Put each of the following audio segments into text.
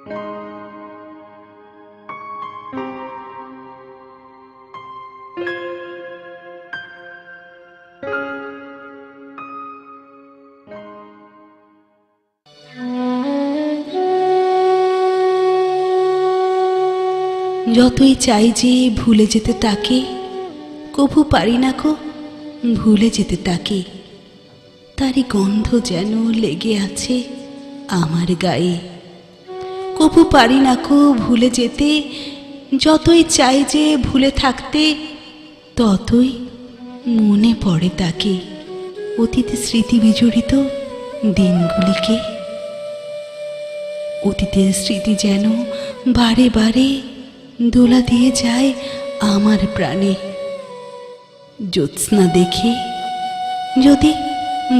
যতই চাই যে ভুলে যেতে তাকে কভু পারি না কো ভুলে যেতে তাকে। তারই গন্ধ যেন লেগে আছে আমার গায়ে। কভু পারি না কো ভুলে যেতে, যতই চাই যে ভুলে থাকতে, ততই মনে পড়ে তাকে। অতীত স্মৃতি বিজড়িত দিনগুলিকে। অতীতের স্মৃতি যেন বারে বারে দোলা দিয়ে যায় আমার প্রাণে। জ্যোৎস্না দেখে যদি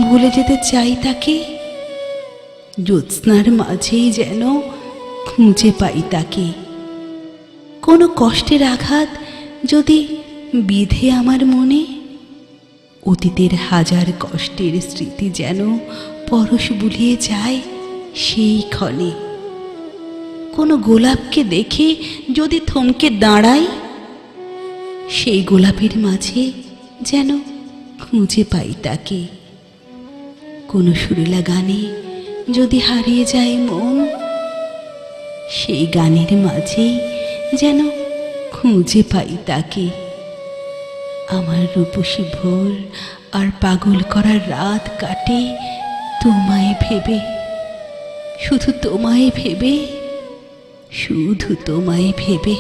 ভুলে যেতে চাই তাকে, জ্যোৎস্নার মাঝেই যেন খুঁজে পাই তাকে। কোনো কষ্টের আঘাত যদি বিধে আমার মনে, অতীতের হাজার কষ্টের স্মৃতি যেন পরশ বুলিয়ে যায় সেই ক্ষণে। কোনো গোলাপকে দেখে যদি থমকে দাঁড়াই, সেই গোলাপের মাঝে যেন খুঁজে পাই তাকে। কোনো সুরেলা গানে যদি হারিয়ে যায় মন সেই গানের মাঝেই যেন খুঁজে পাই তাকে। আমার রূপসী ভোর আর পাগল করার রাত কাটে তোমায় ভেবে। শুধু তোমায় ভেবে, শুধু তোমায় ভেবে।